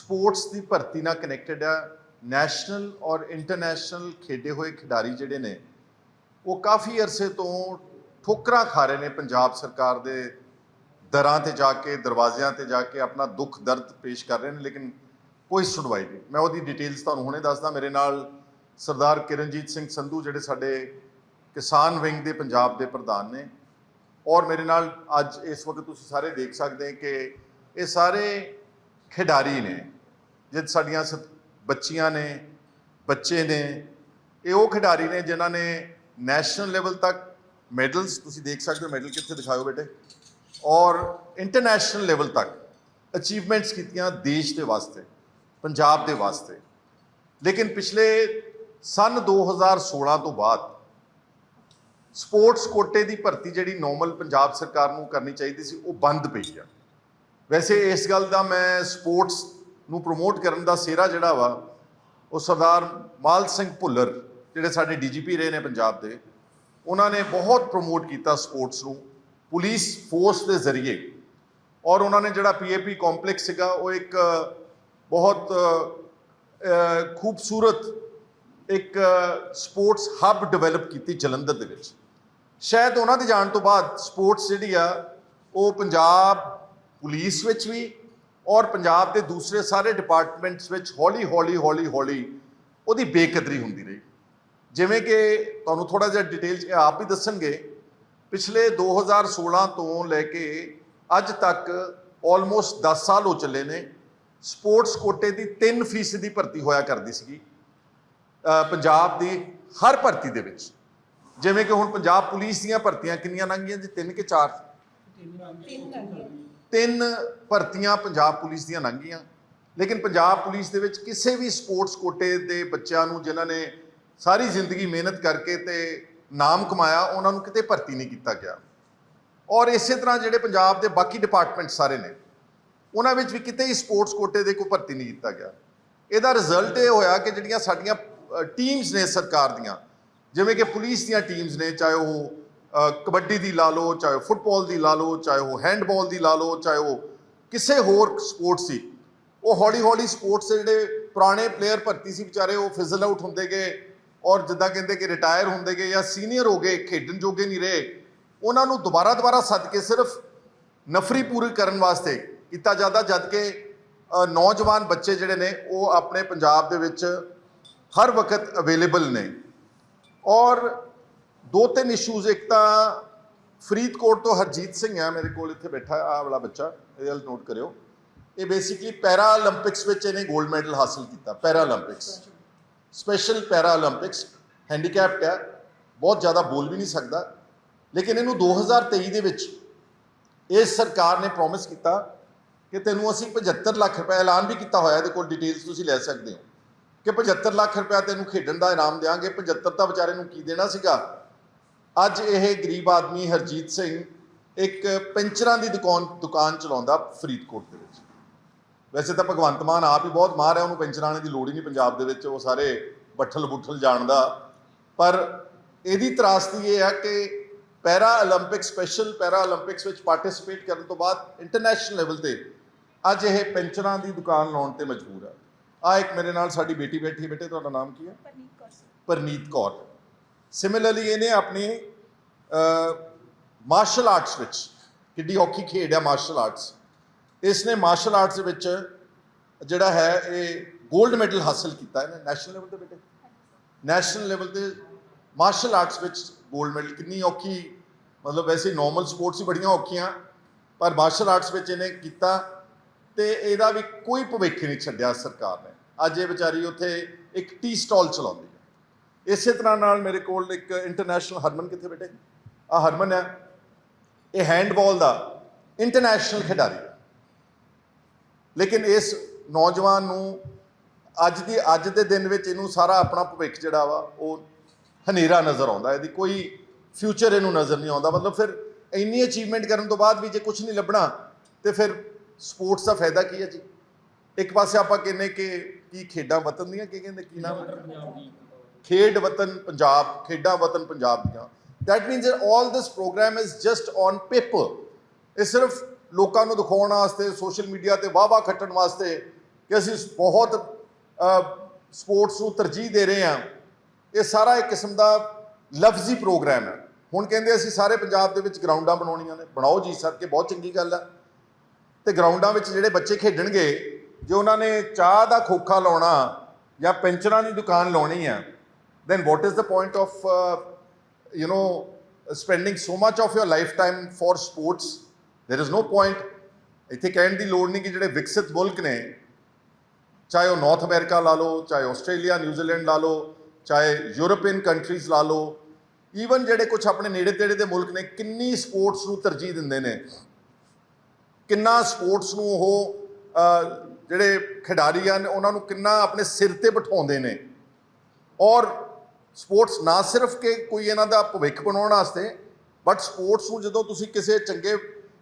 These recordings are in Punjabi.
ਸਪੋਰਟਸ ਦੀ ਭਰਤੀ ਨਾਲ ਕਨੈਕਟਡ ਆ ਨੈਸ਼ਨਲ ਔਰ ਇੰਟਰਨੈਸ਼ਨਲ ਖੇਡੇ ਹੋਏ ਖਿਡਾਰੀ ਜਿਹੜੇ ਨੇ, ਉਹ ਕਾਫੀ ਅਰਸੇ ਤੋਂ ਠੋਕਰਾਂ ਖਾ ਰਹੇ ਨੇ ਪੰਜਾਬ ਸਰਕਾਰ ਦੇ ਦਰਾਂ ਤੇ ਜਾ ਕੇ, ਦਰਵਾਜ਼ਿਆਂ ਤੇ ਜਾ ਕੇ ਆਪਣਾ ਦੁੱਖ ਦਰਦ ਪੇਸ਼ ਕਰ ਰਹੇ ਨੇ, ਲੇਕਿਨ ਕੋਈ ਸੁਣਵਾਈ ਨਹੀਂ। ਮੈਂ ਉਹਦੀ ਡਿਟੇਲਸ ਤੁਹਾਨੂੰ ਹੁਣੇ ਦੱਸਦਾ, ਮੇਰੇ ਨਾਲ ਸਰਦਾਰ ਕਿਰਨਜੀਤ ਸਿੰਘ ਸੰਧੂ ਜਿਹੜੇ ਸਾਡੇ ਕਿਸਾਨ ਵਿੰਗ ਦੇ ਪੰਜਾਬ ਦੇ ਪ੍ਰਧਾਨ ਨੇ, ਔਰ ਮੇਰੇ ਨਾਲ ਅੱਜ ਇਸ ਵਕਤ ਤੁਸੀਂ ਸਾਰੇ ਦੇਖ ਸਕਦੇ ਹੋ ਕਿ ਇਹ ਸਾਰੇ ਖਿਡਾਰੀ ਨੇ ਜਿਹ ਸਾਡੀਆਂ ਸ- ਬੱਚੀਆਂ ਨੇ, ਬੱਚੇ ਨੇ, ਇਹ ਉਹ ਖਿਡਾਰੀ ਨੇ ਜਿਨ੍ਹਾਂ ਨੇ ਨੈਸ਼ਨਲ ਲੈਵਲ ਤੱਕ ਮੈਡਲਸ, ਤੁਸੀਂ ਦੇਖ ਸਕਦੇ ਹੋ ਮੈਡਲ ਕਿੱਥੇ ਦਿਖਾਓ ਬੇਟੇ, ਔਰ ਇੰਟਰਨੈਸ਼ਨਲ ਲੈਵਲ ਤੱਕ ਅਚੀਵਮੈਂਟਸ ਕੀਤੀਆਂ ਦੇਸ਼ ਦੇ ਵਾਸਤੇ, ਪੰਜਾਬ ਦੇ ਵਾਸਤੇ। ਲੇਕਿਨ ਪਿਛਲੇ ਸਨ 2016 ਤੋਂ ਬਾਅਦ ਸਪੋਰਟਸ ਕੋਟੇ ਦੀ ਭਰਤੀ ਜਿਹੜੀ ਨਾਰਮਲ ਪੰਜਾਬ ਸਰਕਾਰ ਨੂੰ ਕਰਨੀ ਚਾਹੀਦੀ ਸੀ, ਉਹ ਬੰਦ ਪਈ ਆ। ਵੈਸੇ ਇਸ ਗੱਲ ਦਾ ਮੈਂ ਸਪੋਰਟਸ ਨੂੰ ਪ੍ਰਮੋਟ ਕਰਨ ਦਾ ਸਿਹਰਾ ਜਿਹੜਾ ਵਾ, ਉਹ ਸਰਦਾਰ ਮਾਲ ਸਿੰਘ ਭੁੱਲਰ, ਜਿਹੜੇ ਸਾਡੇ ਡੀਜੀਪੀ ਰਹੇ ਨੇ ਪੰਜਾਬ ਦੇ, ਉਹਨਾਂ ਨੇ ਬਹੁਤ ਪ੍ਰਮੋਟ ਕੀਤਾ ਸਪੋਰਟਸ ਨੂੰ ਪੁਲਿਸ ਫੋਰਸ ਦੇ ਜ਼ਰੀਏ। ਔਰ ਉਹਨਾਂ ਨੇ ਜਿਹੜਾ ਪੀਏਪੀ ਕੰਪਲੈਕਸ ਸੀਗਾ, ਉਹ ਇੱਕ ਬਹੁਤ ਖੂਬਸੂਰਤ ਇੱਕ ਸਪੋਰਟਸ ਹੱਬ ਡਿਵੈਲਪ ਕੀਤੀ ਜਲੰਧਰ ਦੇ ਵਿੱਚ। ਸ਼ਾਇਦ ਉਹਨਾਂ ਦੇ ਜਾਣ ਤੋਂ ਬਾਅਦ ਸਪੋਰਟਸ ਜਿਹੜੀ ਆ, ਉਹ ਪੰਜਾਬ ਪੁਲਿਸ ਵਿੱਚ ਵੀ ਔਰ ਪੰਜਾਬ ਦੇ ਦੂਸਰੇ ਸਾਰੇ ਡਿਪਾਰਟਮੈਂਟਸ ਵਿੱਚ ਹੌਲੀ ਹੌਲੀ ਹੌਲੀ ਹੌਲੀ ਉਹਦੀ ਬੇਕਦਰੀ ਹੁੰਦੀ ਰਹੀ। ਜਿਵੇਂ ਕਿ ਤੁਹਾਨੂੰ ਥੋੜਾ ਜਿਹਾ ਡਿਟੇਲ ਚ ਆਪ ਹੀ ਦੱਸਣਗੇ, ਪਿਛਲੇ 2016 ਤੋਂ ਲੈ ਕੇ ਅੱਜ ਤੱਕ ਆਲਮੋਸਟ 10 ਸਾਲ ਹੋ ਚੱਲੇ ਨੇ ਸਪੋਰਟਸ ਕੋਟੇ ਦੀ 3% ਦੀ ਭਰਤੀ ਹੋਇਆ ਕਰਦੀ ਸੀਗੀ ਪੰਜਾਬ ਦੀ ਹਰ ਭਰਤੀ ਦੇ ਵਿੱਚ। ਜਿਵੇਂ ਕਿ ਹੁਣ ਪੰਜਾਬ ਪੁਲਿਸ ਦੀਆਂ ਭਰਤੀਆਂ ਕਿੰਨੀਆਂ ਲੰਘੀਆਂ ਜੀ? ਤਿੰਨ ਕਿ ਚਾਰ? ਤਿੰਨ ਭਰਤੀਆਂ ਪੰਜਾਬ ਪੁਲਿਸ ਦੀਆਂ ਲੰਘੀਆਂ। ਲੇਕਿਨ ਪੰਜਾਬ ਪੁਲਿਸ ਦੇ ਵਿੱਚ ਕਿਸੇ ਵੀ ਸਪੋਰਟਸ ਕੋਟੇ ਦੇ ਬੱਚਿਆਂ ਨੂੰ ਜਿਨ੍ਹਾਂ ਨੇ ਸਾਰੀ ਜ਼ਿੰਦਗੀ ਮਿਹਨਤ ਕਰਕੇ ਤੇ ਨਾਮ ਕਮਾਇਆ, ਉਹਨਾਂ ਨੂੰ ਕਿਤੇ ਭਰਤੀ ਨਹੀਂ ਕੀਤਾ ਗਿਆ। ਔਰ ਇਸੇ ਤਰ੍ਹਾਂ ਜਿਹੜੇ ਪੰਜਾਬ ਦੇ ਬਾਕੀ ਡਿਪਾਰਟਮੈਂਟ ਸਾਰੇ ਨੇ, ਉਹਨਾਂ ਵਿੱਚ ਵੀ ਕਿਤੇ ਹੀ ਸਪੋਰਟਸ ਕੋਟੇ ਦੇ ਕੋਈ ਭਰਤੀ ਨਹੀਂ ਕੀਤਾ ਗਿਆ। ਇਹਦਾ ਰਿਜ਼ਲਟ ਇਹ ਹੋਇਆ ਕਿ ਜਿਹੜੀਆਂ ਸਾਡੀਆਂ ਟੀਮਸ ਨੇ ਸਰਕਾਰ ਦੀਆਂ, ਜਿਵੇਂ ਕਿ ਪੁਲਿਸ ਦੀਆਂ ਟੀਮਸ ਨੇ, ਚਾਹੇ ਉਹ ਕਬੱਡੀ ਦੀ ਲਾ ਲਓ, ਚਾਹੇ ਫੁੱਟਬਾਲ ਦੀ ਲਾ ਲਓ, ਚਾਹੇ ਉਹ ਹੈਂਡਬਾਲ ਦੀ ਲਾ ਲਓ, ਚਾਹੇ ਉਹ ਕਿਸੇ ਹੋਰ ਸਪੋਰਟਸ ਸੀ ਉਹ ਹੌਲੀ ਹੌਲੀ ਸਪੋਰਟਸ ਦੇ ਜਿਹੜੇ ਪੁਰਾਣੇ ਪਲੇਅਰ ਭਰਤੀ ਸੀ ਵਿਚਾਰੇ, ਉਹ ਫਿਜ਼ਲ ਆਊਟ ਹੁੰਦੇ ਗਏ ਔਰ ਜਿੱਦਾਂ ਕਹਿੰਦੇ ਕਿ ਰਿਟਾਇਰ ਹੁੰਦੇ ਗਏ ਜਾਂ ਸੀਨੀਅਰ ਹੋ ਗਏ, ਖੇਡਣ ਜੋਗੇ ਨਹੀਂ ਰਹੇ। ਉਹਨਾਂ ਨੂੰ ਦੁਬਾਰਾ ਦੁਬਾਰਾ ਸੱਦ ਕੇ ਸਿਰਫ ਨਫਰੀ ਪੂਰੀ ਕਰਨ ਵਾਸਤੇ ਕੀਤਾ ਜਾਂਦਾ, ਜਦ ਕਿ ਨੌਜਵਾਨ ਬੱਚੇ ਜਿਹੜੇ ਨੇ, ਉਹ ਆਪਣੇ ਪੰਜਾਬ ਦੇ ਵਿੱਚ ਹਰ ਵਕਤ ਅਵੇਲੇਬਲ ਨੇ। ਔਰ ਦੋ ਤਿੰਨ ਇਸ਼ੂਜ਼ ਇੱਕ ਤਾਂ ਫਰੀਦਕੋਟ ਤੋਂ ਹਰਜੀਤ ਸਿੰਘ ਆ ਮੇਰੇ ਕੋਲ ਇੱਥੇ ਬੈਠਾ ਆ ਵਾਲਾ ਬੱਚਾ ਇਹਦੇ ਨਾਲ ਨੋਟ ਕਰਿਓ। ਇਹ ਬੇਸਿਕਲੀ ਪੈਰਾ 올림픽ਸ ਵਿੱਚ ਇਹਨੇ 골ਡ ਮੈਡਲ ਹਾਸਲ ਕੀਤਾ ਪੈਰਾ 올림픽ਸ ਸਪੈਸ਼ਲ ਪੈਰਾ 올림픽ਸ ਹੈਂਡੀਕੈਪਡ ਹੈ, ਬਹੁਤ ਜ਼ਿਆਦਾ ਬੋਲ ਵੀ ਨਹੀਂ ਸਕਦਾ। ਲੇਕਿਨ ਇਹਨੂੰ 2023 ਦੇ ਵਿੱਚ ਇਸ ਸਰਕਾਰ ਨੇ ਪ੍ਰੋਮਿਸ ਕੀਤਾ ਕਿ ਤੈਨੂੰ ਅਸੀਂ 75 ਲੱਖ ਰੁਪਏ ਐਲਾਨ ਵੀ ਕੀਤਾ ਹੋਇਆ, ਇਹਦੇ ਕੋਲ ਡਿਟੇਲਸ ਤੁਸੀਂ ਲੈ ਸਕਦੇ ਹੋ। ਕਿ 75 ਲੱਖ ਰੁਪਏ ਤੈਨੂੰ ਖੇਡਣ ਦਾ ਇਨਾਮ ਦੇਾਂਗੇ 75 ਤਾਂ ਵਿਚਾਰੇ ਨੂੰ ਕੀ ਦੇਣਾ ਸੀਗਾ? ਅੱਜ ਇਹ ਗਰੀਬ ਆਦਮੀ ਹਰਜੀਤ ਸਿੰਘ ਇੱਕ ਪੈਂਚਰਾਂ ਦੀ ਦੁਕਾਨ ਦੁਕਾਨ ਚਲਾਉਂਦਾ ਫਰੀਦਕੋਟ ਦੇ ਵਿੱਚ। ਵੈਸੇ ਤਾਂ ਭਗਵੰਤ ਮਾਨ ਆਪ ਹੀ ਬਹੁਤ ਮਾਰ ਹੈ ਉਹਨੂੰ ਪੈਂਚਰਾਂ ਵਾਲੇ ਦੀ ਲੋੜ ਹੀ ਨਹੀਂ ਪੰਜਾਬ ਦੇ ਵਿੱਚ ਉਹ ਸਾਰੇ ਬੱਠਲ ਬੁੱਠਲ ਜਾਣਦਾ ਪਰ ਇਹਦੀ ਤਰਾਸਦੀ ਇਹ ਆ ਕਿ ਪੈਰਾ 올림픽 ਸਪੈਸ਼ਲ ਪੈਰਾ 올림픽ਸ ਵਿੱਚ ਪਾਰਟਿਸਿਪੇਟ ਕਰਨ ਤੋਂ ਬਾਅਦ ਇੰਟਰਨੈਸ਼ਨਲ ਲੈਵਲ ਤੇ ਅੱਜ ਇਹ ਪੈਂਚਰਾਂ ਦੀ ਦੁਕਾਨ ਲਾਉਣ ਤੇ ਮਜਬੂਰ ਆ। ਆ ਇੱਕ ਮੇਰੇ ਨਾਲ ਸਾਡੀ ਬੇਟੀ ਬੈਠੀ ਬੇਟੇ ਤੁਹਾਡਾ ਨਾਮ ਕੀ ਹੈ? ਪਰਨੀਤ ਕੌਰ ਪਰਨੀਤ ਕੌਰ। ਸਿਮਿਲਰਲੀ ਇਹਨੇ ਆਪਣੀ ਮਾਰਸ਼ਲ ਆਰਟਸ ਵਿੱਚ ਕਿੱਡੀ ਔਖੀ ਖੇਡ ਹੈ ਮਾਰਸ਼ਲ ਆਰਟਸ ਇਸ ਨੇ ਮਾਰਸ਼ਲ ਆਰਟਸ ਦੇ ਵਿੱਚ ਜਿਹੜਾ ਹੈ ਇਹ 골ਡ ਮੈਡਲ ਹਾਸਲ ਕੀਤਾ ਇਹਨੇ ਨੈਸ਼ਨਲ ਲੈਵਲ ਤੇ ਬੇਟੇ? ਨੈਸ਼ਨਲ ਲੈਵਲ ਤੇ ਮਾਰਸ਼ਲ ਆਰਟਸ ਵਿੱਚ 골ਡ ਮੈਡਲ ਕਿੰਨੀ ਔਖੀ, ਮਤਲਬ ਵੈਸੇ ਨਾਰਮਲ ਸਪੋਰਟਸ ਹੀ ਬੜੀਆਂ ਔਖੀਆਂ, ਪਰ ਮਾਰਸ਼ਲ ਆਰਟਸ ਵਿੱਚ ਇਹਨੇ ਕੀਤਾ ਤੇ ਇਹਦਾ ਵੀ ਕੋਈ ਭਵਿੱਖ ਨਹੀਂ ਛੱਡਿਆ ਸਰਕਾਰ ਨੇ। ਅੱਜ ਇਹ ਵਿਚਾਰੀ ਉੱਥੇ ਇੱਕ ਟੀ ਸਟਾਲ ਚਲਾਉਂਦੀ ਹੈ। ਇਸੇ ਤਰ੍ਹਾਂ ਨਾਲ ਮੇਰੇ ਕੋਲ ਇੱਕ ਇੰਟਰਨੈਸ਼ਨਲ ਹਰਮਨ ਕਿੱਥੇ ਬੇਟੇ? ਆ ਹਰਮਨ ਹੈ ਇਹ ਹੈਂਡਬਾਲ ਦਾ ਇੰਟਰਨੈਸ਼ਨਲ ਖਿਡਾਰੀ ਹੈ। ਲੇਕਿਨ ਇਸ ਨੌਜਵਾਨ ਨੂੰ ਅੱਜ ਦੀ ਅੱਜ ਦੇ ਦਿਨ ਵਿੱਚ ਇਹਨੂੰ ਸਾਰਾ ਆਪਣਾ ਭਵਿੱਖ ਜਿਹੜਾ ਵਾ ਉਹ ਹਨੇਰਾ ਨਜ਼ਰ ਆਉਂਦਾ ਇਹਦੀ ਕੋਈ ਫਿਊਚਰ ਇਹਨੂੰ ਨਜ਼ਰ ਨਹੀਂ ਆਉਂਦਾ। ਮਤਲਬ ਫਿਰ ਇੰਨੀ ਅਚੀਵਮੈਂਟ ਕਰਨ ਤੋਂ ਬਾਅਦ ਵੀ ਜੇ ਕੁਝ ਨਹੀਂ ਲੱਭਣਾ ਤੇ ਫਿਰ ਸਪੋਰਟਸ ਦਾ ਫਾਇਦਾ ਕੀ ਹੈ ਜੀ? ਇੱਕ ਪਾਸੇ ਆਪਾਂ ਕਹਿੰਨੇ ਕਿ ਕੀ ਖੇਡਾਂ ਵਤਨ ਦੀਆਂ ਕੀ ਕਹਿੰਦੇ ਕੀ ਨਾਮ? ਖੇਡ ਵਤਨ ਪੰਜਾਬ ਖੇਡਾਂ ਵਤਨ ਪੰਜਾਬ ਦੀਆਂ। That means that all this program is just on paper. ਇਹ ਸਿਰਫ ਲੋਕਾਂ ਨੂੰ ਦਿਖਾਉਣ ਵਾਸਤੇ ਸੋਸ਼ਲ ਮੀਡੀਆ ਤੇ ਵਾਹ-ਵਾਹ ਖੱਟਣ ਵਾਸਤੇ ਕਿ ਅਸੀਂ ਬਹੁਤ ਸਪੋਰਟਸ ਨੂੰ ਤਰਜੀਹ ਦੇ ਰਹੇ ਹਾਂ ਇਹ ਸਾਰਾ ਇੱਕ ਕਿਸਮ ਦਾ ਲਫ਼ਜ਼ੀ ਪ੍ਰੋਗਰਾਮ ਹੈ ਹੁਣ ਕਹਿੰਦੇ ਅਸੀਂ ਸਾਰੇ ਪੰਜਾਬ ਦੇ ਵਿੱਚ ਗਰਾਊਂਡਾਂ ਬਣਾਉਣੀਆਂ ਨੇ ਬਣਾਓ ਜੀ ਸਰ ਕਿ ਬਹੁਤ ਚੰਗੀ ਗੱਲ ਹੈ ਤੇ ਗਰਾਊਂਡਾਂ ਵਿੱਚ ਜਿਹੜੇ ਬੱਚੇ ਖੇਡਣਗੇ ਜੇ ਉਹਨਾਂ ਨੇ ਚਾਹ ਦਾ ਖੋਖਾ ਲਾਉਣਾ ਜਾਂ ਪੈਂਚਰਾਂ ਦੀ ਦੁਕਾਨ ਲਾਉਣੀ ਹੈ then what is the point of you know, spending so much of your lifetime for sports, there is no point. ਇੱਥੇ ਕਹਿਣ ਦੀ ਲੋੜ ਨਹੀਂ ਕਿ ਜਿਹੜੇ ਵਿਕਸਿਤ ਮੁਲਕ ਨੇ ਚਾਹੇ ਉਹ ਨਾਰਥ ਅਮਰੀਕਾ ਲਾ ਲਓ ਚਾਹੇ ਆਸਟ੍ਰੇਲੀਆ ਨਿਊਜ਼ੀਲੈਂਡ ਲਾ ਲਓ ਚਾਹੇ ਯੂਰੋਪੀਅਨ ਕੰਟਰੀਜ਼ ਲਾ ਲਓ ਈਵਨ ਜਿਹੜੇ ਕੁਝ ਆਪਣੇ ਨੇੜੇ ਤੇੜੇ ਦੇ ਮੁਲਕ ਨੇ ਕਿੰਨੀ ਸਪੋਰਟਸ ਨੂੰ ਤਰਜੀਹ ਦਿੰਦੇ ਨੇ ਕਿੰਨਾ ਸਪੋਰਟਸ ਨੂੰ ਉਹ ਜਿਹੜੇ ਖਿਡਾਰੀ ਹਨ ਉਹਨਾਂ ਨੂੰ ਕਿੰਨਾ ਆਪਣੇ ਸਿਰ ਤੇ ਬਿਠਾਉਂਦੇ ਨੇ ਔਰ ਸਪੋਰਟਸ ਨਾ ਸਿਰਫ ਕਿ ਕੋਈ ਇਹਨਾਂ ਦਾ ਭਵਿੱਖ ਬਣਾਉਣ ਵਾਸਤੇ ਬਟ ਸਪੋਰਟਸ ਨੂੰ ਜਦੋਂ ਤੁਸੀਂ ਕਿਸੇ ਚੰਗੇ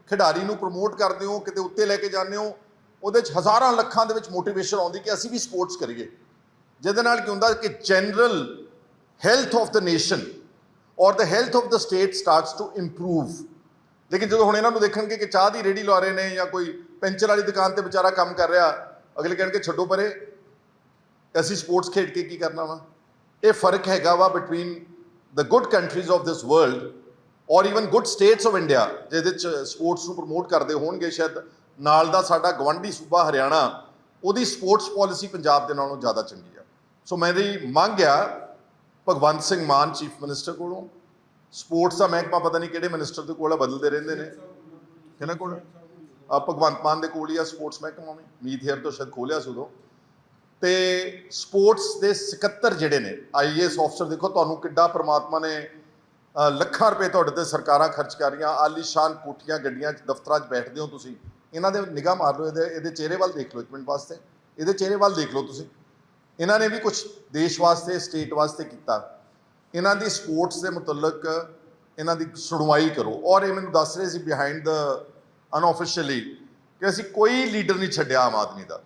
ਖਿਡਾਰੀ ਨੂੰ ਪ੍ਰਮੋਟ ਕਰਦੇ ਹੋ, ਕਿਤੇ ਉੱਤੇ ਲੈ ਕੇ ਜਾਂਦੇ ਹੋ, ਉਹਦੇ 'ਚ ਹਜ਼ਾਰਾਂ ਲੱਖਾਂ ਦੇ ਵਿੱਚ ਮੋਟੀਵੇਸ਼ਨ ਆਉਂਦੀ ਕਿ ਅਸੀਂ ਵੀ ਸਪੋਰਟਸ ਕਰੀਏ। ਜਿਹਦੇ ਨਾਲ ਕੀ ਹੁੰਦਾ ਕਿ general health of the nation ਔਰ the health of the state starts to improve ਲੇਕਿਨ ਜਦੋਂ ਹੁਣ ਇਹਨਾਂ ਨੂੰ ਦੇਖਣਗੇ ਕਿ ਚਾਹ ਦੀ ਰੇੜੀ ਲਾ ਰਹੇ ਨੇ ਜਾਂ ਕੋਈ ਪੈਂਚਰ ਵਾਲੀ ਦੁਕਾਨ ਤੇ ਵਿਚਾਰਾ ਕੰਮ ਕਰ ਰਿਹਾ, ਅਗਲੇ ਕਹਿਣਗੇ, ਛੱਡੋ ਪਰੇ, ਅਸੀਂ ਸਪੋਰਟਸ ਖੇਡ ਕੇ ਕੀ ਕਰਨਾ ਵਾ? ਇਹ ਫ਼ਰਕ ਹੈਗਾ ਵਾ between the good countries of this world ਔਰ even good states of India ਜਿਹਦੇ ਚ ਸਪੋਰਟਸ ਨੂੰ ਪ੍ਰਮੋਟ ਕਰਦੇ ਹੋਣਗੇ ਸ਼ਾਇਦ, ਨਾਲ ਦਾ ਸਾਡਾ ਗਵੰਡੀ ਸੂਬਾ ਹਰਿਆਣਾ, ਉਹਦੀ ਸਪੋਰਟਸ ਪਾਲਿਸੀ ਪੰਜਾਬ ਦੇ ਨਾਲੋਂ ਜ਼ਿਆਦਾ ਚੰਗੀ ਆ। ਸੋ ਮੇਰੀ ਮੰਗ ਆ, ਭਗਵੰਤ ਸਿੰਘ ਮਾਨ ਚੀਫ ਮਿਨਿਸਟਰ ਕੋਲੋਂ। ਸਪੋਰਟਸ ਦਾ ਮਹਿਕਮਾ ਪਤਾ ਨਹੀਂ ਕਿਹੜੇ ਮਿਨਿਸਟਰ ਦੇ ਕੋਲ ਆ, ਬਦਲਦੇ ਰਹਿੰਦੇ ਨੇ। ਕਿਹਨਾਂ ਕੋਲ? ਆ ਭਗਵੰਤ ਮਾਨ ਦੇ ਕੋਲ ਹੀ ਆ ਸਪੋਰਟਸ ਮਹਿਕਮਾ ਵੀ। ਮੀਤ ਹੇਅਰ ਤੋਂ ਸ਼ਾਇਦ ਖੋਲਿਆ ਸੀ ਉਦੋਂ। ਤੇ ਸਪੋਰਟਸ ਦੇ ਸਕੱਤਰ ਜਿਹੜੇ ਨੇ ਆਈਏਐਸ ਅਫਸਰ ਦੇਖੋ ਤੁਹਾਨੂੰ ਕਿੱਡਾ ਪ੍ਰਮਾਤਮਾ ਨੇ ਲੱਖਾਂ ਰੁਪਏ ਤੁਹਾਡੇ ਤੇ ਸਰਕਾਰਾਂ ਖਰਚ ਕਰ ਰਹੀਆਂ ਆਲੀਸ਼ਾਨ ਕੋਠੀਆਂ, ਗੱਡੀਆਂ 'ਚ ਦਫ਼ਤਰਾਂ 'ਚ ਬੈਠਦੇ ਹੋ ਤੁਸੀਂ, ਇਹਨਾਂ ਦੇ ਨਿਗਾਹ ਮਾਰ ਲਓ, ਇਹਦੇ ਇਹਦੇ ਚਿਹਰੇ ਵੱਲ ਦੇਖ ਲਓ ਇੱਕ ਮਿੰਟ ਵਾਸਤੇ, ਇਹਦੇ ਚਿਹਰੇ ਵੱਲ ਦੇਖ ਲਓ ਤੁਸੀਂ, ਇਹਨਾਂ ਨੇ ਵੀ ਕੁਝ ਦੇਸ਼ ਵਾਸਤੇ ਸਟੇਟ ਵਾਸਤੇ ਕੀਤਾ, ਇਹਨਾਂ ਦੀ ਸਪੋਰਟਸ ਦੇ ਮੁਤਲਕ ਇਹਨਾਂ ਦੀ ਸੁਣਵਾਈ ਕਰੋ, ਔਰ ਇਹ ਮੈਨੂੰ ਦੱਸ ਰਹੇ ਸੀ ਬਿਹਾਈਂਡ ਦ ਅਨਆਫੀਸ਼ੀਅਲੀ ਕਿ ਅਸੀਂ ਕੋਈ ਲੀਡਰ ਨਹੀਂ ਛੱਡਿਆ ਆਮ ਆਦਮੀ ਦਾ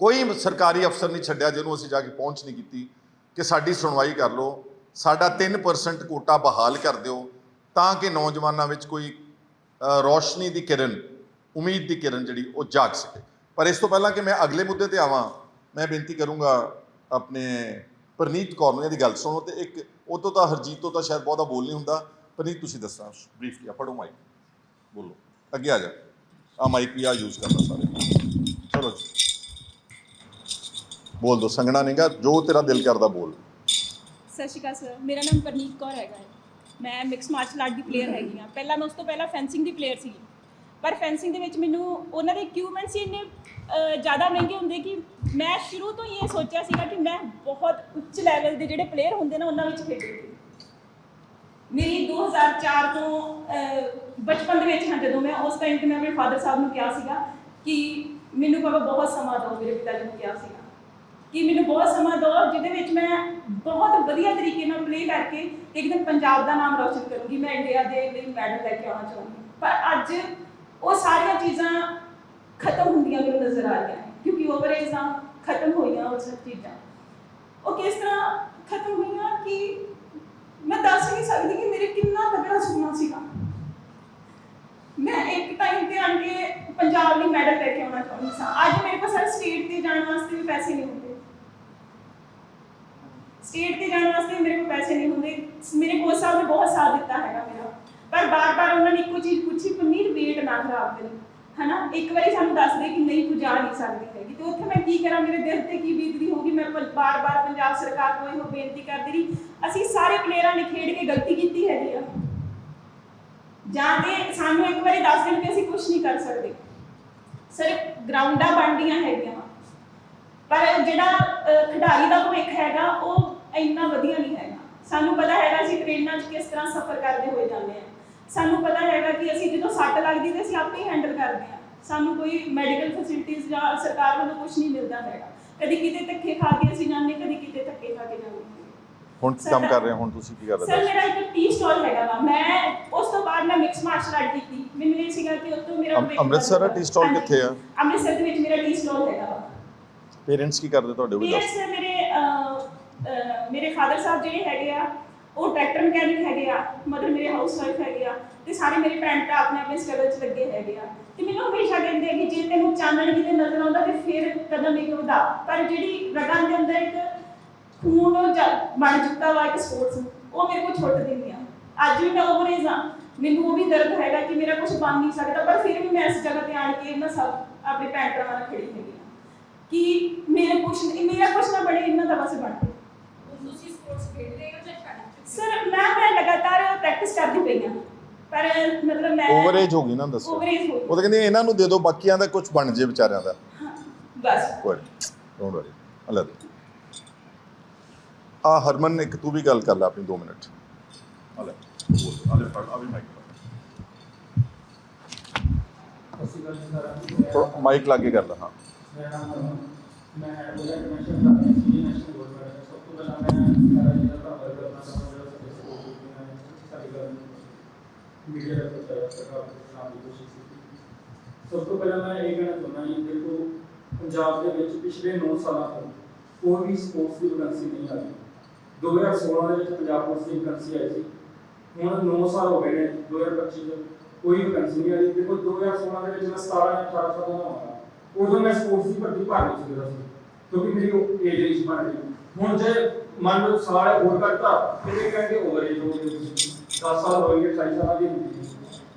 ਕੋਈ ਸਰਕਾਰੀ ਅਫਸਰ ਨਹੀਂ ਛੱਡਿਆ ਜਿਹਨੂੰ ਅਸੀਂ ਜਾ ਕੇ ਪਹੁੰਚ ਨਹੀਂ ਕੀਤੀ ਕਿ ਸਾਡੀ ਸੁਣਵਾਈ ਕਰ ਲਓ, ਸਾਡਾ 3% ਕੋਟਾ ਬਹਾਲ ਕਰ ਦਿਓ ਤਾਂ ਕਿ ਨੌਜਵਾਨਾਂ ਵਿੱਚ ਕੋਈ ਰੋਸ਼ਨੀ ਦੀ ਕਿਰਨ, ਉਮੀਦ ਦੀ ਕਿਰਨ ਜਿਹੜੀ ਉਹ ਜਾਗ ਸਕੇ। ਪਰ ਇਸ ਤੋਂ ਪਹਿਲਾਂ ਕਿ ਮੈਂ ਅਗਲੇ ਮੁੱਦੇ ਤੇ ਆਵਾਂ, ਮੈਂ ਬੇਨਤੀ ਕਰੂੰਗਾ ਆਪਣੇ ਪ੍ਰਨੀਤ ਕੌਰ ਨੂੰ ਇਹਦੀ ਗੱਲ ਸੁਣੋ ਤੇ ਇੱਕ ਉਹ ਤੋਂ ਤਾਂ, ਹਰਜੀਤ ਤੋਂ ਤਾਂ ਸ਼ਾਇਦ ਬਹੁਤਾ ਬੋਲ ਨਹੀਂ ਹੁੰਦਾ। ਪ੍ਰਨੀਤ, ਤੁਸੀਂ ਦੱਸਾਂ ਬਰੀਫਲੀ ਆ ਪੜੋ ਮਾਈਕ ਬੋਲੋ। ਅੱਗੇ ਆ ਜਾ। ਆ ਮਾਈਕ ਵੀ ਆ ਯੂਜ਼ ਕਰਨਾ ਸਾਰੇ। ਚਲੋ ਜੀ। ਬੋਲ ਦੋ ਸੰਗਣਾ ਨਹੀਂਗਾ ਜੋ ਤੇਰਾ ਦਿਲ ਕਰਦਾ ਬੋਲ। ਸਤਿ ਸ਼੍ਰੀ ਅਕਾਲ ਸਰ ਮੇਰਾ ਨਾਮ ਪਰਨੀਤ ਕੌਰ ਹੈਗਾ ਹੈ। ਮੈਂ ਮਿਕਸ ਮਾਰਸ਼ਲ ਆਰਟ ਦੀ ਪਲੇਅਰ ਹੈਗੀ ਹਾਂ। ਪਹਿਲਾਂ ਮੈਂ ਉਸ ਤੋਂ ਪਹਿਲਾਂ ਫੈਂਸਿੰਗ ਦੀ ਪਲੇਅਰ ਸੀਗੀ। ਪਰ ਫੈਂਸਿੰਗ ਦੇ ਵਿੱਚ ਮੈਨੂੰ ਉਹਨਾਂ ਦੇ ਇਕਵਿਪਮੈਂਟਸ ਹੀ ਇੰਨੇ ਅਹ, ਜ਼ਿਆਦਾ ਮਹਿੰਗੇ ਹੁੰਦੇ ਕਿ ਮੈਂ ਸ਼ੁਰੂ ਤੋਂ ਹੀ ਇਹ ਸੋਚਿਆ ਸੀਗਾ ਕਿ ਮੈਂ ਬਹੁਤ ਉੱਚ ਲੈਵਲ ਦੇ ਜਿਹੜੇ ਪਲੇਅਰ ਹੁੰਦੇ ਨੇ ਉਹਨਾਂ ਵਿੱਚ ਖੇਡੂੰਗੀ ਮੇਰੀ 2004 ਤੋਂ ਅਹ, ਬਚਪਨ ਦੇ ਵਿੱਚ ਹਾਂ ਜਦੋਂ ਮੈਂ ਉਸ ਟਾਈਮ ਤੇ ਮੈਂ ਆਪਣੇ ਫਾਦਰ ਸਾਹਿਬ ਨੂੰ ਕਿਹਾ ਸੀਗਾ ਕਿ ਮੈਨੂੰ ਪਾਪਾ ਬਹੁਤ ਸਮਾਂ ਦਿਓ ਮੇਰੇ ਪਿਤਾ ਜੀ ਨੂੰ ਕਿਹਾ ਸੀਗਾ। ਕਿ ਮੈਨੂੰ ਬਹੁਤ ਸਮਾਂ ਦਿਓ, ਜਿਹਦੇ ਵਿੱਚ ਮੈਂ ਬਹੁਤ ਵਧੀਆ ਤਰੀਕੇ ਨਾਲ ਪਲੇ ਕਰਕੇ ਇੱਕ ਦਿਨ ਪੰਜਾਬ ਦਾ ਨਾਮ ਰੌਸ਼ਨ ਕਰੂੰਗੀ, ਮੈਂ ਇੰਡੀਆ ਦੇ ਲਈ ਮੈਡਲ ਲੈ ਕੇ ਆਉਣਾ ਚਾਹੂੰਗੀ ਪਰ ਅੱਜ ਉਹ ਸਾਰੀਆਂ ਚੀਜ਼ਾਂ ਖਤਮ ਹੁੰਦੀਆਂ ਮੈਨੂੰ ਨਜ਼ਰ ਆ ਰਹੀਆਂ ਕਿਉਂਕਿ ਓਵਰ ਏਜਾਂ ਖਤਮ ਹੋਈਆਂ ਉਹ ਸਭ ਚੀਜ਼ਾਂ। ਉਹ ਕਿਸ ਤਰ੍ਹਾਂ ਖਤਮ ਹੋਈਆਂ ਕਿ ਮੈਂ ਦੱਸ ਨਹੀਂ ਸਕਦੀ ਕਿ ਮੇਰੇ ਕਿੰਨਾ ਤਗੜਾ ਸੁਪਨਾ ਸੀਗਾ। ਮੈਂ ਇੱਕ ਟਾਈਮ ਤੇ ਆਣ ਕੇ ਪੰਜਾਬ ਲਈ ਮੈਡਲ ਲੈ ਕੇ ਆਉਣਾ ਚਾਹੁੰਦੀ ਸਾਂ। ਅੱਜ ਮੇਰੇ ਕੋਲ ਸਰ ਸਟੇਟ ਤੇ ਜਾਣ ਵਾਸਤੇ ਵੀ ਪੈਸੇ ਨਹੀਂ ਹੁੰਦੇ। ਸਟੇਟ ਤੇ ਜਾਣ ਵਾਸਤੇ ਮੇਰੇ ਕੋਲ ਪੈਸੇ ਨਹੀਂ ਹੁੰਦੇ। ਮੇਰੇ ਕੋਚ ਸਾਹਿਬ ਨੇ ਬਹੁਤ ਸਾਥ ਦਿੱਤਾ ਹੈਗਾ ਮੇਰਾ। ਪਰ ਬਾਰ-ਬਾਰ ਉਹਨਾਂ ਨੇ ਇੱਕੋ ਚੀਜ਼ ਪੁੱਛੀ ਪਨੀਰ ਵੇਟ ਨਾ ਖਰਾਬ ਕਰੀ। ਹਨਾ? ਇੱਕ ਵਾਰੀ ਸਾਨੂੰ ਦੱਸ ਕਿ ਨਹੀਂ, ਤੂੰ ਜਾ ਨਹੀਂ ਸਕਦੀ ਹੈਗੀ। ਤੇ ਉੱਥੇ ਮੈਂ ਕੀ ਕਰਾਂ? ਮੇਰੇ ਦਿਲ ਤੇ ਕੀ ਬੀਤਦੀ ਹੋਗੀ ਮੈਂ ਬਾਰ-ਬਾਰ ਪੰਜਾਬ ਸਰਕਾਰ ਕੋਲ ਇਹੋ ਬੇਨਤੀ ਕਰਦੀ ਰਹੀ। ਅਸੀਂ ਸਾਰੇ ਪਲੇਅਰਾਂ ਨੇ ਖੇਡ ਕੇ ਗਲਤੀ ਕੀਤੀ ਹੈਗੀ ਆ। ਜਾਂ ਤੇ ਸਾਨੂੰ ਇੱਕ ਵਾਰੀ ਦੱਸ ਦੇਣ ਕਿ ਅਸੀਂ ਕੁਝ ਨਹੀਂ ਕਰ ਸਕਦੇ। ਸਿਰਫ ਗਰਾਊਂਡਾਂ ਬਣਦੀਆਂ ਹੈਗੀਆਂ। ਪਰ ਜਿਹੜਾ ਖਿਡਾਰੀ ਦਾ ਭਵਿੱਖ ਹੈਗਾ, ਉਹ ਇੰਨਾ ਵਧੀਆ ਨਹੀਂ ਹੈਗਾ। ਸਾਨੂੰ ਪਤਾ ਹੈਗਾ ਅਸੀਂ ਟ੍ਰੇਨਾਂ 'ਚ ਕਿਸ ਤਰ੍ਹਾਂ ਸਫ਼ਰ ਕਰਦੇ ਹੋਏ ਜਾਂਦੇ ਆ ਸਾਨੂੰ ਪਤਾ ਹੈਗਾ ਕਿ ਅਸੀਂ ਜਦੋਂ ਸੱਟ ਲੱਗਦੀ ਤੇ ਅਸੀਂ ਆਪੇ ਹੀ ਹੈਂਡਲ ਕਰਦੇ ਆ ਸਾਨੂੰ ਕੋਈ ਮੈਡੀਕਲ ਫੈਸਿਲਿਟੀਆਂ ਜਾਂ ਸਰਕਾਰ ਵੱਲੋਂ ਕੁਝ ਨਹੀਂ ਮਿਲਦਾ ਹੈਗਾ। ਕਦੀ ਕਿਤੇ ਧੱਕੇ ਖਾ ਕੇ ਅਸੀਂ ਜਾਂਦੇ ਕਦੀ ਕਿਤੇ ਧੱਕੇ ਖਾ ਕੇ ਜਾਂਦੇ। ਹੁਣ ਕੀ ਕੰਮ ਕਰ ਰਹੇ ਹੋ? ਹੁਣ ਤੁਸੀਂ ਕੀ ਕਰ ਸਰ ਰਹੇ ਹੋ? ਮੇਰਾ ਇੱਕ ਟੀ ਸਟਾਲ ਹੈਗਾ ਵਾ। ਮੈਂ ਉਸ ਤੋਂ ਬਾਅਦ ਮੈਂ ਮਿਕਸ ਮਾਰਸ਼ਲ ਆਰਟ ਕੀਤੀ। ਮੈਨੂੰ ਇਹ ਸੀਗਾ ਕਿ ਉਸ ਤੋਂ ਮੇਰਾ ਅੰਮ- ਅੰਮ੍ਰਿਤਸਰ ਦਾ stall ਹਾਂਜੀ। ਕਿੱਥੇ ਆ? ਅੰਮ੍ਰਿਤਸਰ ਦੇ ਵਿੱਚ ਮੇਰਾ ਟੀ ਸਟਾਲ ਹੈਗਾ ਵਾ। ਪੇਰੈਂਟਸ ਕੀ ਕਰਦੇ ਤੁਹਾਡੇ ਦੱਸ ਪੇਰੈਂਟਸ ਮੇਰੇ ਮੇਰੇ ਫਾਦਰ ਸਾਹਿਬ ਜਿਹੜੇ ਹੈਗੇ ਆ, ਉਹ ਟਰੈਕਟਰ ਮਕੈਨਿਕ ਹੈਗੇ ਆ ਮਦਰ ਮੇਰੇ ਹਾਊਸ ਵਾਈਫ ਹੈਗੇ ਆ ਤੇ ਸਾਰੇ ਮੇਰੇ ਭੈਣ ਭਰਾ ਆਪਣੇ ਆਪਣੇ ਸਟਰਗਲ 'ਚ ਲੱਗੇ ਹੈਗੇ ਆ। ਤੇ ਮੈਨੂੰ ਹਮੇਸ਼ਾ ਕਹਿੰਦੇ ਆ ਕਿ ਜੇ ਤੈਨੂੰ ਚਾਨਣ ਕਿਤੇ ਨਜ਼ਰ ਆਉਂਦਾ ਤੇ ਫਿਰ ਕਦਮ ਇੱਕ ਵਧਾ। ਪਰ ਜਿਹੜੀ ਰਗਾਂ ਦੇ ਅੰਦਰ ਇੱਕ ਖੂਨ ਜ- ਬਣ ਚੁੱਕਾ ਵਾ ਇੱਕ ਸਪੋਰਟਸ ਉਹ ਮੇਰੇ ਕੋਲ ਛੁੱਟਦੀ ਨਹੀਂ ਆ। ਅੱਜ ਵੀ ਮੈਂ ਓਵਰੇਜ ਆ ਮੈਨੂੰ ਉਹ ਵੀ ਦਰਦ ਹੈਗਾ ਕਿ ਮੇਰਾ ਕੁਝ ਬਣ ਨਹੀਂ ਸਕਦਾ, ਪਰ ਫਿਰ ਵੀ ਮੈਂ ਇਸ ਜਗ੍ਹਾ ਤੇ ਆਣ ਕੇ ਇਹਨਾਂ ਸਭ ਆਪਣੇ ਭੈਣ ਭਰਾਵਾਂ ਨਾਲ ਖੜੀ ਹੈਗੀ ਆ। ਕਿ ਮੇਰੇ ਕੁਛ ਮੇਰਾ ਕੁਛ ਨਾ ਬਣੇ, ਇਹਨਾਂ ਦਾ ਬਸ ਬਣ ਹੋ ਜਾਂ ਛੱਡ ਸਰ ਮੈਂ ਮੈਂ ਲਗਾਤਾਰ ਪ੍ਰੈਕਟਿਸ ਕਰਦੀ ਪਈ ਹਾਂ। ਪਰ ਮਤਲਬ ਮੈਂ ਓਵਰਏਜ ਹੋ ਗਈ ਨਾ ਦੱਸੋ। ਓਵਰੇਜ ਹੋ ਉਹ ਤਾਂ ਕਹਿੰਦੀ ਇਹਨਾਂ ਨੂੰ ਦੇ ਦਿਓ ਬਾਕੀਆਂ ਦਾ ਕੁਝ ਬਣ ਜੇ ਵਿਚਾਰਿਆਂ ਦਾ। ਹਾਂ, ਬਸ। ਕੋਈ ਡੋਂਟ ਵਰੀ ਅੱਲਾ ਦੇ ਆ ਹਰਮਨ ਇੱਕ ਤੂੰ ਵੀ ਗੱਲ ਕਰ ਲੈ ਆਪਣੀ 2 ਮਿੰਟ। ਅੱਲਾ ਅੱਲਾ ਫੜ ਆ ਵੀ ਮਾਈਕ ਅਸੀਂ ਗੱਲ ਕਰ ਮਾਈਕ ਲਾ ਕੇ ਕਰ ਲੈ ਹਾਂ। ਮੇਰਾ ਨਾਮ ਅਮਨ ਮੈਂ ਉਹਦਾ ਕਨੈਕਸ਼ਨ ਦਾ ਸੀ ਨੈਸ਼ਨਲ ਗਵਰਨਮੈਂਟ ਸਭ ਤੋਂ ਪਹਿਲਾਂ ਮੈਂ ਸਾਰਾ ਜਿਹੜਾ ਧੰਨਵਾਦ ਕਰਨਾ ਚਾਹੁੰਦਾ ਜਿਹੜਾ ਸਾਡੇ ਸਪੋਰਟ ਕੀਤੀ ਹੈ ਸਾਡੀ ਗੱਲ ਮੀਡੀਆ ਦਾ ਪ੍ਰਚਾਰ ਸਰਕਾਰ ਦੇ ਨਾਮ ਦੀ ਕੋਸ਼ਿਸ਼ ਕੀਤੀ ਸਭ ਤੋਂ ਪਹਿਲਾਂ ਮੈਂ ਇਹ ਕਹਿਣਾ ਚਾਹੁੰਦਾ ਹਾਂ ਦੇਖੋ ਪੰਜਾਬ ਦੇ ਵਿੱਚ ਪਿਛਲੇ 9 ਸਾਲਾਂ ਤੋਂ ਕੋਈ ਵੀ ਸਪੋਰਟਸ ਦੀ ਵੈਕੈਂਸੀ ਨਹੀਂ ਆਈ 2016 ਦੇ ਵਿੱਚ ਪੰਜਾਬ ਪੁਲਿਸ ਦੀ ਵੈਕੈਂਸੀ ਆਈ ਸੀ ਹੁਣ 9 ਸਾਲ ਹੋ ਗਏ ਨੇ 2025 ਚ ਕੋਈ ਵੈਕੈਂਸੀ ਨਹੀਂ ਆਈ ਦੇਖੋ 2016 ਦੇ ਵਿੱਚ ਮੈਂ 17 ਜਾਂ 18 ਸਾਲਾਂ ਦਾ ਹਾਂ ਉਦੋਂ ਮੈਂ ਸਪੋਰਟਸ ਦੀ ਭਰਤੀ ਭਰ ਨਹੀਂ ਸਕਦਾ ਸੀ ਕਿਉਂਕਿ ਮੇਰੀ ਏਜ ਨਹੀਂ ਸੀ ਬਣ ਰਹੀ ਹੁਣ ਜੇ ਮੰਨ ਲਓ ਸਾਲ ਹੋਰ ਕਰਤਾ ਤੇ ਕਹਿੰਦੇ ਓਵਰ ਏਜ ਹੋ ਗਈ 10 ਸਾਲ ਹੋ ਗਏ 28 ਸਾਲਾਂ ਦੀ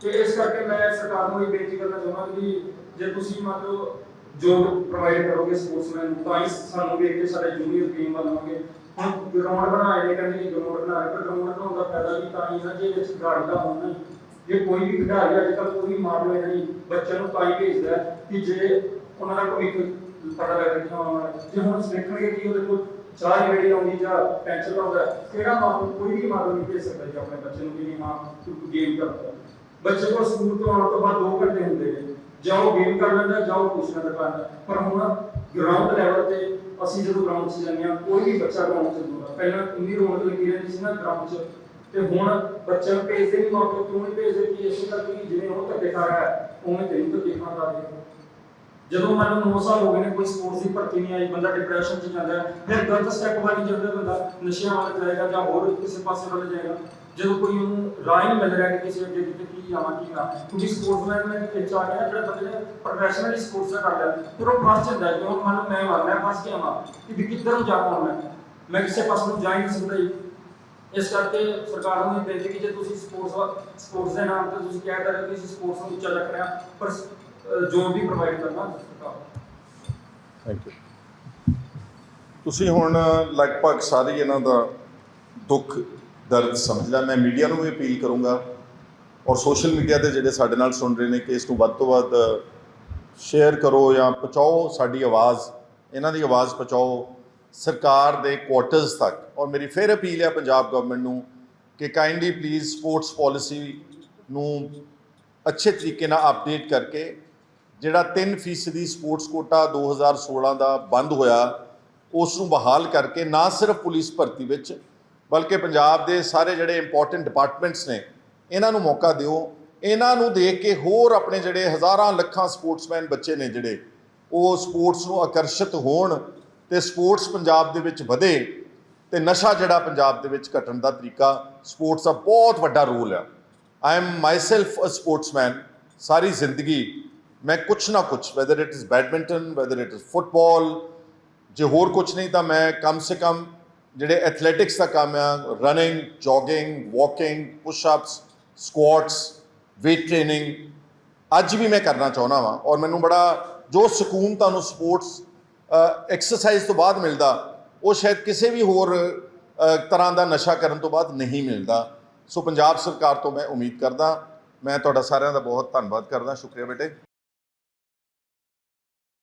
ਤੇ ਇਸ ਕਰਕੇ ਮੈਂ ਸਰਕਾਰ ਨੂੰ ਇਹ ਬੇਨਤੀ ਕਰਨਾ ਚਾਹੁੰਦਾ ਕਿ ਜੇ ਤੁਸੀਂ ਮੰਨ ਲਓ ਜੋ ਪ੍ਰੋਵਾਈਡ ਕਰੋਗੇ ਸਪੋਰਟਸਮੈਨ ਤਾਂ ਹੀ ਸਾਨੂੰ ਵੇਖ ਕੇ ਸਾਡੇ ਜੂਨੀਅਰ ਟੀਮ ਬਣਾਉਣਗੇ। ਹੁਣ ਗਰਾਊਂਡ ਬਣਾਏ ਨੇ, ਕਹਿੰਦੇ ਗਰਾਊਂਡ ਬਣਾ ਪਰ ਗਰਾਊਂਡ ਬਣਾਉਣ ਦਾ ਫਾਇਦਾ ਵੀ ਤਾਂ ਹੀ ਨਾ, ਜੇ ਵਿੱਚ ਖਿਡਾਰੀ ਦਾ ਹੋਣਾ ਜੇ ਕੋਈ ਵੀ ਖਿਡਾਰੀ ਅੱਜ ਕੱਲ੍ਹ ਕੋਈ ਵੀ ਮਾਂ ਨਹੀਂ, ਬੱਚਿਆਂ ਨੂੰ ਤਾਂ ਹੀ ਭੇਜਦਾ ਕਿ ਜੇ ਉਹਨਾਂ ਦਾ ਭਵਿੱਖ ਪਤਾ ਲੱਗ ਰਿਹਾ ਜੇ ਹੁਣ ਸਿੱਖਣਗੇ ਕਿ ਉਹਦੇ ਕੋਲ ਚਾਹ ਜਿਹੜੀ ਆਉਂਦੀ ਜਾਂ ਪੈਨਸ਼ਨ ਲਾਉਂਦਾ ਹੈ, ਕਿਹੜਾ ਮਾਂ ਪਿਓ ਕੋਈ ਵੀ ਮਾਂ ਪਿਓ ਨਹੀਂ ਭੇਜ ਸਕਦਾ ਜੀ ਆਪਣੇ ਬੱਚੇ ਨੂੰ ਕਿ ਨਹੀਂ ਹਾਂ ਤੂੰ ਗੇਮ ਕਰਦਾ ਬੱਚੇ ਕੋਲ ਸਕੂਲ ਤੋਂ ਆਉਣ ਤੋਂ ਬਾਅਦ 2 ਘੰਟੇ ਹੁੰਦੇ ਨੇ। ਜਾਂ ਉਹ ਗੇਮ ਕਰ ਲੈਂਦਾ ਜਾਂ ਉਹ ਕੁਛ ਨਾ ਕਰਦਾ ਪਰ ਹੁਣ ਗਰਾਊਂਡ ਲੈਵਲ ਤੇ ਅਸੀਂ ਜਦੋਂ ਗਰਾਊਂਡ 'ਚ ਜਾਂਦੇ ਹਾਂ ਕੋਈ ਵੀ ਬੱਚਾ ਗਰਾਊਂਡ 'ਚ ਹੁੰਦਾ। ਪਹਿਲਾਂ ਇੰਨੀ ਰੌਣਕ ਲੱਗੀ ਰਹਿੰਦੀ ਸੀ ਨਾ ਗਰਾਊਂਡ 'ਚ। ਤੇ ਹੁਣ ਬੱਚਿਆਂ ਨੂੰ ਭੇਜਦੇ ਨਹੀਂ ਮਾਂ ਪਿਓ ਕਿਉਂ ਨਹੀਂ ਭੇਜਦੇ? ਕਿ ਇਸੇ ਕਰਕੇ ਕਿ ਜਿਵੇਂ ਉਹ ਧੱਕੇ ਖਾ ਰਿਹਾ ਹੈ, ਉਵੇਂ ਤੈਨੂੰ ਧੱਕੇ ਖਾਂਦਾ ਰਹੇ ਜਦੋਂ ਮੈਨੂੰ 9 ਸਾਲ ਹੋ ਗਏ ਨੇ, ਕੋਈ ਸਪੋਰਟਸ ਦੀ ਭਰਤੀ ਨਹੀਂ ਆਈ, ਬੰਦਾ ਡਿਪਰੈਸ਼ਨ 'ਚ ਜਾਂਦਾ ਹੈ, ਫਿਰ ਗਲਤ ਸਟੈਪ ਵਾਲੀ ਜਾਂਦਾ ਬੰਦਾ ਨਸ਼ਿਆਂ ਵੱਲ ਜਾਏਗਾ ਜਾਂ ਹੋਰ ਕਿਸੇ ਪਾਸੇ ਵੱਲ ਜਾਏਗਾ। ਜਦੋਂ ਕੋਈ ਉਹਨੂੰ ਰਾਹ ਹੀ ਮਿਲ ਰਿਹਾ ਕਿ ਕਿਸੇ ਅੱਗੇ ਕਿਤੇ ਕੀ ਜਾਵਾਂ, ਕੀ ਨਾ ਕਿਉਂਕਿ ਸਪੋਰਟਸਮੈਨ ਨੇ ਵਿੱਚ ਆ ਗਿਆ ਜਿਹੜਾ ਬੰਦੇ ਨੇ ਪ੍ਰੋਫੈਸ਼ਨਲੀ ਸਪੋਰਟਸ ਦਾ ਕਰ ਫਿਰ ਉਹ ਫਸ ਜਾਂਦਾ ਕਿ ਹੁਣ ਮੰਨ ਮੈਂ ਵਾਂ, ਮੈਂ ਫਸ ਗਿਆ ਵਾਂ, ਕਿ ਵੀ ਕਿੱਧਰ ਨੂੰ ਜਾਵਾਂ ਮੈਂ? ਮੈਂ ਕਿਸੇ ਪਾਸੇ ਨੂੰ ਜਾ ਹੀ ਨਹੀਂ ਸਕਦਾ ਇਸ ਕਰਕੇ ਸਰਕਾਰ ਨੂੰ ਇਹ ਬੇਨਤੀ ਕਿ ਜੇ ਤੁਸੀਂ ਸਪੋਰਟਸ ਸਪੋਰਟਸ ਦੇ ਨਾਮ ਤੇ ਤੁਸੀਂ ਕਹਿ ਰਹੇ ਹੋ ਕਿ ਅਸੀਂ ਸਪੋਰਟਸ ਨੂੰ ਉੱਚਾ ਰੱਖ ਰਹੇ ਹਾਂ, ਪਰ ਜੋ ਵੀ ਪ੍ਰੋਵਾਈਡ ਕਰਨਾ ਥੈਂਕ ਯੂ ਤੁਸੀਂ ਹੁਣ, ਲਗਭਗ ਸਾਰੇ ਇਹਨਾਂ ਦਾ ਦੁੱਖ, ਦਰਦ ਸਮਝ ਲਿਆ। ਮੈਂ ਮੀਡੀਆ ਨੂੰ ਵੀ ਅਪੀਲ ਕਰੂੰਗਾ ਔਰ ਸੋਸ਼ਲ ਮੀਡੀਆ ਤੇ ਜਿਹੜੇ ਸਾਡੇ ਨਾਲ ਸੁਣ ਰਹੇ ਨੇ, ਕਿ ਇਸ ਨੂੰ ਵੱਧ ਤੋਂ ਵੱਧ ਸ਼ੇਅਰ ਕਰੋ ਜਾਂ ਪਹੁੰਚਾਓ ਸਾਡੀ ਆਵਾਜ਼। ਇਹਨਾਂ ਦੀ ਆਵਾਜ਼ ਪਹੁੰਚਾਓ ਸਰਕਾਰ ਦੇ ਕੁਆਟਰਸ ਤੱਕ। ਔਰ ਮੇਰੀ ਫਿਰ ਅਪੀਲ ਹੈ ਪੰਜਾਬ ਗਵਰਨਮੈਂਟ ਨੂੰ ਕਿ ਕਾਈਂਡਲੀ ਪਲੀਜ਼ ਸਪੋਰਟਸ ਪਾਲਿਸੀ ਨੂੰ ਅੱਛੇ ਤਰੀਕੇ ਨਾਲ ਅਪਡੇਟ ਕਰਕੇ ਜਿਹੜਾ 3 ਫੀਸਦੀ ਸਪੋਰਟਸ ਕੋਟਾ 2016 ਦਾ ਬੰਦ ਹੋਇਆ, ਉਸ ਨੂੰ ਬਹਾਲ ਕਰਕੇ ਨਾ ਸਿਰਫ ਪੁਲਿਸ ਭਰਤੀ ਵਿੱਚ, ਬਲਕਿ ਪੰਜਾਬ ਦੇ ਸਾਰੇ ਜਿਹੜੇ ਇੰਪੋਰਟੈਂਟ ਡਿਪਾਰਟਮੈਂਟਸ ਨੇ, ਇਹਨਾਂ ਨੂੰ ਮੌਕਾ ਦਿਓ। ਇਹਨਾਂ ਨੂੰ ਦੇਖ ਕੇ ਹੋਰ ਆਪਣੇ ਜਿਹੜੇ ਹਜ਼ਾਰਾਂ ਲੱਖਾਂ ਸਪੋਰਟਸਮੈਨ ਬੱਚੇ ਨੇ ਜਿਹੜੇ, ਉਹ ਸਪੋਰਟਸ ਨੂੰ ਆਕਰਸ਼ਿਤ ਹੋਣ ਤੇ ਸਪੋਰਟਸ ਪੰਜਾਬ ਦੇ ਵਿੱਚ ਵਧੇ ਤੇ ਨਸ਼ਾ ਜਿਹੜਾ ਪੰਜਾਬ ਦੇ ਵਿੱਚ ਘਟਣ ਦਾ ਤਰੀਕਾ, ਸਪੋਰਟਸ ਦਾ ਬਹੁਤ ਵੱਡਾ ਰੋਲ ਹੈ I am myself a sportsman ਸਾਰੀ ਜ਼ਿੰਦਗੀ ਮੈਂ ਕੁਛ ਨਾ ਕੁਛ whether it is badminton whether it is football ਜੇ ਹੋਰ ਕੁਛ ਨਹੀਂ ਤਾਂ ਮੈਂ ਕਮ ਸੇ ਕਮ ਜਿਹੜੇ ਐਥਲੈਟਿਕਸ ਦਾ ਕੰਮ ਆ running jogging walking push-ups squats weight training ਅੱਜ ਵੀ ਮੈਂ ਕਰਨਾ ਚਾਹੁੰਦਾ ਵਾਂ। ਔਰ ਮੈਨੂੰ ਬੜਾ ਜੋ ਸਕੂਨ ਤੁਹਾਨੂੰ ਸਪੋਰਟਸ ਐਕਸਰਸਾਈਜ਼ ਤੋਂ ਬਾਅਦ ਮਿਲਦਾ, ਉਹ ਸ਼ਾਇਦ ਕਿਸੇ ਵੀ ਹੋਰ ਤਰ੍ਹਾਂ ਦਾ ਨਸ਼ਾ ਕਰਨ ਤੋਂ ਬਾਅਦ ਨਹੀਂ ਮਿਲਦਾ। ਸੋ ਪੰਜਾਬ ਸਰਕਾਰ ਤੋਂ ਮੈਂ ਉਮੀਦ ਕਰਦਾ, ਮੈਂ ਤੁਹਾਡਾ ਸਾਰਿਆਂ ਦਾ ਬਹੁਤ ਧੰਨਵਾਦ ਕਰਦਾ। ਸ਼ੁਕਰੀਆ ਬੇਟੇ।